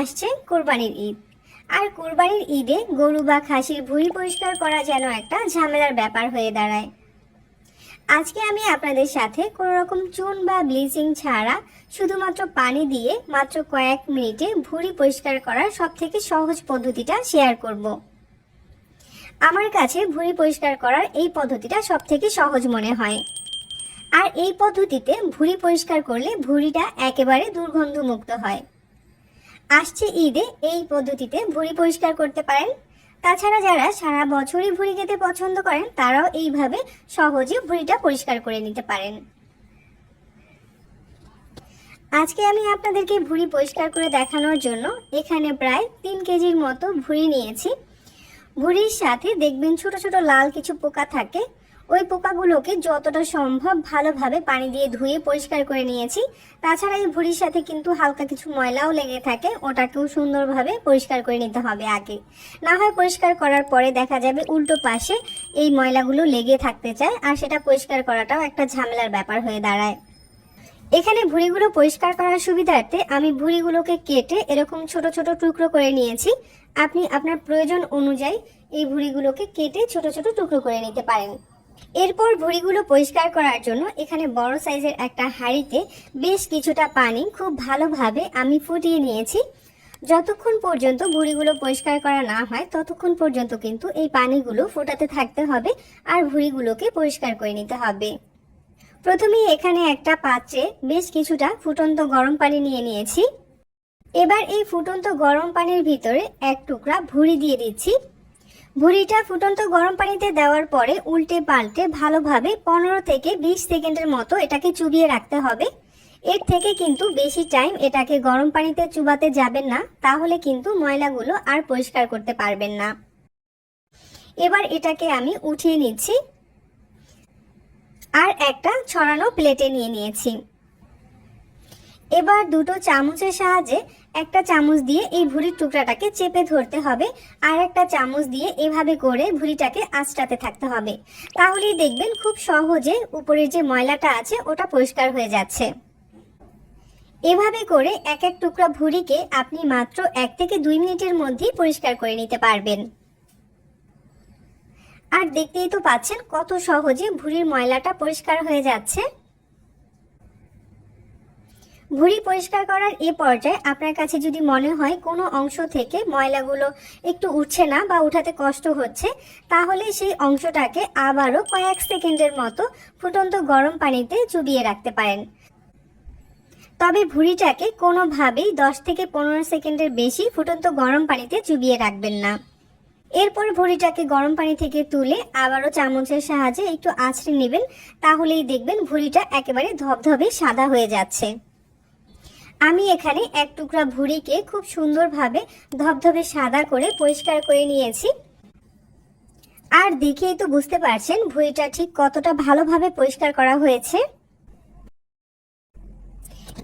আসছে কোরবানির ঈদ। আর কোরবানির ঈদে গরু বা খাসির ভুঁড়ি পরিষ্কার করা যেন একটা ঝামেলার ব্যাপার হয়ে দাঁড়ায়। আজকে আমি আপনাদের সাথে কোনো রকম চুন বা ব্লিচিং ছাড়া শুধুমাত্র পানি দিয়ে মাত্র কয়েক মিনিটে ভুঁড়ি পরিষ্কার করার সব থেকে সহজ পদ্ধতিটা শেয়ার করব। আমার কাছে ভুঁড়ি পরিষ্কার করার এই পদ্ধতিটা সব থেকে সহজ মনে হয়। আর এই পদ্ধতিতে ভুঁড়ি পরিষ্কার করলে ভুঁড়িটা একেবারে দুর্গন্ধমুক্ত হয়। আসছে ঈদে এই পদ্ধতিতে ভুঁড়ি পরিষ্কার করতে পারেন। তাছাড়া যারা সারা বছরই ভুঁড়ি খেতে পছন্দ করেন, তারাও এইভাবে সহজে ভুঁড়িটা পরিষ্কার করে নিতে পারেন। আজকে আমি আপনাদেরকে ভুঁড়ি পরিষ্কার করে দেখানোর জন্য এখানে প্রায় তিন কেজির মতো ভুঁড়ি নিয়েছি। ভুঁড়ির সাথে দেখবেন ছোট ছোট লাল কিছু পোকা থাকে। ওই পোকাগুলোকে যতটা সম্ভব ভালোভাবে পানি দিয়ে ধুয়ে পরিষ্কার করে নিয়েছি। তাছাড়া এই ভুঁড়ির সাথে কিন্তু হালকা কিছু ময়লাও লেগে থাকে, ওটাকেও সুন্দরভাবে পরিষ্কার করে নিতে হবে আগে। না হয় পরিষ্কার করার পরে দেখা যাবে উল্টো পাশে এই ময়লাগুলো লেগে থাকতে চায়, আর সেটা পরিষ্কার করাটাও একটা ঝামেলার ব্যাপার হয়ে দাঁড়ায়। এখানে ভুঁড়িগুলো পরিষ্কার করার সুবিধার্থে আমি ভুঁড়িগুলোকে কেটে এরকম ছোট ছোট টুকরো করে নিয়েছি। আপনি আপনার প্রয়োজন অনুযায়ী এই ভুঁড়িগুলোকে কেটে ছোট ছোট টুকরো করে নিতে পারেন। এরপর ভুঁড়িগুলো পরিষ্কার করার জন্য এখানে বড় সাইজের একটা হাঁড়িতে বেশ কিছুটা পানি খুব ভালোভাবে আমি ফুটিয়ে নিয়েছি। যতক্ষণ পর্যন্ত ভুঁড়িগুলো পরিষ্কার করা না হয়, ততক্ষণ পর্যন্ত কিন্তু এই পানিগুলো ফোটাতে থাকতে হবে আর ভুঁড়িগুলোকে পরিষ্কার করে নিতে হবে। প্রথমেই এখানে একটা পাত্রে বেশ কিছুটা ফুটন্ত গরম পানি নিয়ে নিয়েছি। এবার এই ফুটন্ত গরম পানির ভিতরে এক টুকরা ভুঁড়ি দিয়ে দিচ্ছি। ভুঁড়িটা ফুটন্ত গরম পানিতে দেওয়ার পরে উল্টে পাল্টে ভালোভাবে পনেরো থেকে বিশ সেকেন্ডের মতো এটাকে চুবিয়ে রাখতে হবে। এর থেকে কিন্তু বেশি টাইম এটাকে গরম পানিতে চুবাতে যাবেন না, তাহলে কিন্তু ময়লাগুলো আর পরিষ্কার করতে পারবেন না। এবার এটাকে আমি উঠিয়ে নিচ্ছি। আর একটা ছড়ানো প্লেটে নিয়ে নিয়েছি। এবার দুটো চামচের সাহায্যে একটা চামচ দিয়ে এই ভুঁড়ির টুকরাটাকে চেপে ধরতে হবে আর একটা চামচ দিয়ে এভাবে করে ভুঁড়িটাকে আঁচটাতে থাকতে হবে। তাহলেই দেখবেন খুব সহজে উপরের যে ময়লাটা আছে ওটা পরিষ্কার হয়ে যাচ্ছে। এভাবে করে এক এক টুকরা ভুঁড়িকে আপনি মাত্র এক থেকে দুই মিনিটের মধ্যেই পরিষ্কার করে নিতে পারবেন। আর দেখতেই তো পাচ্ছেন কত সহজে ভুঁড়ির ময়লাটা পরিষ্কার হয়ে যাচ্ছে। ভুঁড়ি পরিষ্কার করার এ পর্যায়ে আপনার কাছে যদি মনে হয় কোনো অংশ থেকে ময়লাগুলো একটু উঠছে না বা উঠাতে কষ্ট হচ্ছে, তাহলে সেই অংশটাকে আবারও কয়েক সেকেন্ডের মতো ফুটন্ত গরম পানিতে চুবিয়ে রাখতে পারেন। তবে ভুঁড়িটাকে কোনোভাবেই দশ থেকে পনেরো সেকেন্ডের বেশি ফুটন্ত গরম পানিতে চুবিয়ে রাখবেন না। এরপর ভুঁড়িটাকে গরম পানি থেকে তুলে আবারও চামচের সাহায্যে একটু আছড়ে নেবেন, তাহলেই দেখবেন ভুঁড়িটা একেবারে ধবধবে সাদা হয়ে যাচ্ছে। আমি এখানে এক টুকরা ভুঁড়িকে খুব সুন্দরভাবে ধবধবে সাদা করে পরিষ্কার করে নিয়েছি। আর দেখেই তো বুঝতে পারছেন ভুঁড়িটা ঠিক কতটা ভালোভাবে পরিষ্কার করা হয়েছে।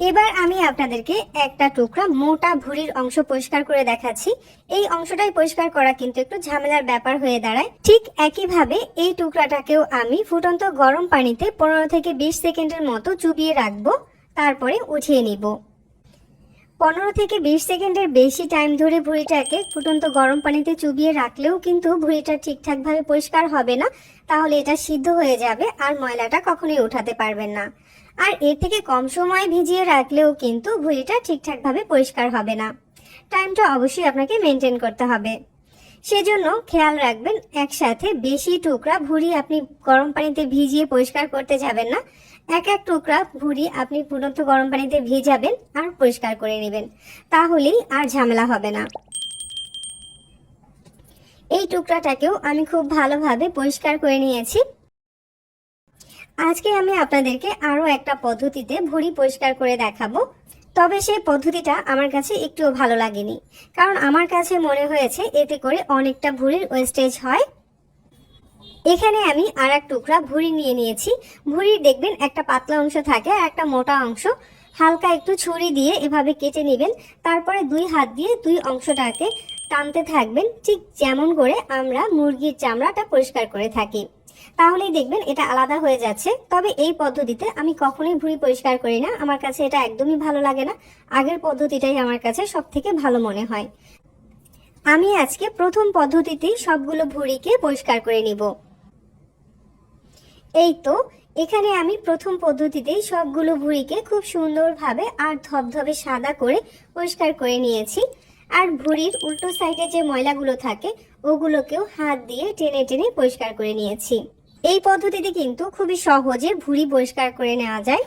এবার আমি আপনাদেরকে একটা টুকরা মোটা ভুঁড়ির অংশ পরিষ্কার করে দেখাচ্ছি। এই অংশটাই পরিষ্কার করা কিন্তু একটু ঝামেলার ব্যাপার হয়ে দাঁড়ায়। ঠিক একইভাবে এই টুকরাটাকেও আমি ফুটন্ত গরম পানিতে পনেরো থেকে বিশ সেকেন্ডের মতো চুবিয়ে রাখব, তারপরে উঠিয়ে নিব। পনেরো থেকে বিশ সেকেন্ডের বেশি টাইম ধরে ভুঁড়িটাকে ফুটন্ত গরম পানিতে চুবিয়ে রাখলেও কিন্তু ভুঁড়িটা ঠিকঠাকভাবে পরিষ্কার হবে না। তাহলে এটা সিদ্ধ হয়ে যাবে আর ময়লাটা কখনোই উঠাতে পারবেন না। আর এর থেকে কম সময় ভিজিয়ে রাখলেও কিন্তু ভুঁড়িটা ঠিকঠাকভাবে পরিষ্কার হবে না। টাইমটা অবশ্যই আপনাকে মেনটেন করতে হবে। সেজন্য খেয়াল রাখবেন, একসাথে বেশি টুকরা ভুঁড়ি আপনি গরম পানিতে ভিজিয়ে পরিষ্কার করতে যাবেন না। এক এক টুকরা ভুঁড়ি আপনি ফুটন্ত গরম পানিতে ভিজাবেন আর পরিষ্কার করে নেবেন। তাহলেই আর ঝামেলা হবে না। এই টুকরাটাকেও আমি খুব ভালোভাবে পরিষ্কার করে নিয়েছি। আজকে আমি আপনাদেরকে আরও একটা পদ্ধতিতে ভুঁড়ি পরিষ্কার করে দেখাবো। তবে সেই পদ্ধতিটা আমার কাছে একটুও ভালো লাগেনি। কারণ আমার কাছে মনে হয়েছে এতে করে অনেকটা ভুঁড়ির ওয়েস্টেজ হয়। এখানে আমি আর এক টুকরা ভুঁড়ি নিয়ে নিয়েছি। ভুঁড়ির দেখবেন একটা পাতলা অংশ থাকে আর একটা মোটা অংশ। হালকা একটু ছুরি দিয়ে এভাবে কেটে নেবেন। তারপরে দুই হাত দিয়ে দুই অংশটাকে টানতে থাকবেন। ঠিক যেমন করে আমরা মুরগির চামড়াটা পরিষ্কার করে থাকি। তাহলেই দেখবেন এটা আলাদা হয়ে যাচ্ছে। তবে এই পদ্ধতিতে আমি কখনোই ভুঁড়ি পরিষ্কার করি না। আমার কাছে এটা একদমই ভালো লাগে না। আগের পদ্ধতিটাই আমার কাছে সব থেকে ভালো মনে হয়। আমি আজকে প্রথম পদ্ধতিতেই সবগুলো ভুঁড়িকে পরিষ্কার করে নিব। এই তো, এখানে আমি প্রথম পদ্ধতিতেই সবগুলো ভুঁড়িকে খুব সুন্দরভাবে আর ধবধবে সাদা করে পরিষ্কার করে নিয়েছি। আর ভুঁড়ির উল্টো সাইডে যে ময়লাগুলো থাকে, ওগুলোকেও হাত দিয়ে টেনে টেনে পরিষ্কার করে নিয়েছি। এই পদ্ধতিতে কিন্তু খুবই সহজে ভুঁড়ি পরিষ্কার করে নেওয়া যায়।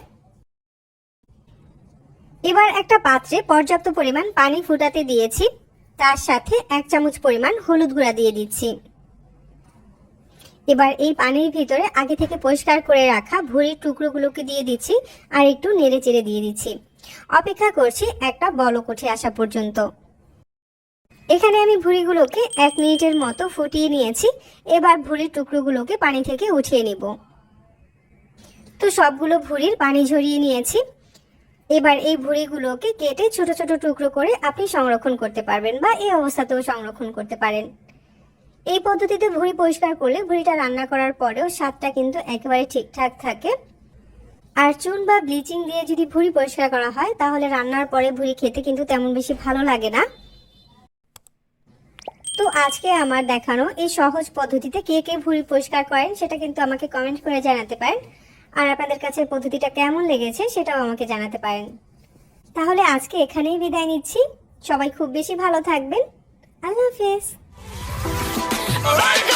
এবার একটা পাত্রে পর্যাপ্ত পরিমাণ পানি ফুটাতে দিয়েছি। তার সাথে এক চামচ পরিমাণ হলুদ গুঁড়া দিয়ে দিচ্ছি। এবার এই পানির ভিতরে আগে থেকে পরিষ্কার করে রাখা ভুঁড়ির টুকরোগুলোকে দিয়ে দিচ্ছি আর একটু নেড়ে চেড়ে দিয়ে দিচ্ছি। অপেক্ষা করছি একটা বলক উঠে আসা পর্যন্ত। এখানে আমি ভুঁড়িগুলোকে এক মিনিটের মতো ফুটিয়ে নিয়েছি। এবার ভুঁড়ির টুকরোগুলোকে পানি থেকে উঠিয়ে নিব। তো সবগুলো ভুঁড়ির পানি ঝরিয়ে নিয়েছি। এবার এই ভুঁড়িগুলোকে কেটে ছোট ছোট টুকরো করে আপনি সংরক্ষণ করতে পারবেন বা এই অবস্থাতেও সংরক্ষণ করতে পারেন। এই পদ্ধতিতে ভুঁড়ি পরিষ্কার করলে ভুঁড়িটা রান্না করার পরেও স্বাদটা কিন্তু একেবারে ঠিকঠাক থাকে। আর চুন বা ব্লিচিং দিয়ে যদি ভুঁড়ি পরিষ্কার করা হয়, তাহলে রান্নার পরে ভুঁড়ি খেতে কিন্তু তেমন বেশি ভালো লাগে না। তো আজকে আমার দেখানো এই সহজ পদ্ধতিতে কে কে ভুঁড়ি পরিষ্কার করেন, সেটা কিন্তু আমাকে কমেন্ট করে জানাতে পারেন। আর আপনাদের কাছে পদ্ধতিটা কেমন লেগেছে, সেটাও আমাকে জানাতে পারেন। তাহলে আজকে এখানেই বিদায় নিচ্ছি। সবাই খুব বেশি ভালো থাকবেন। আল্লাহ হাফেজ। Alright.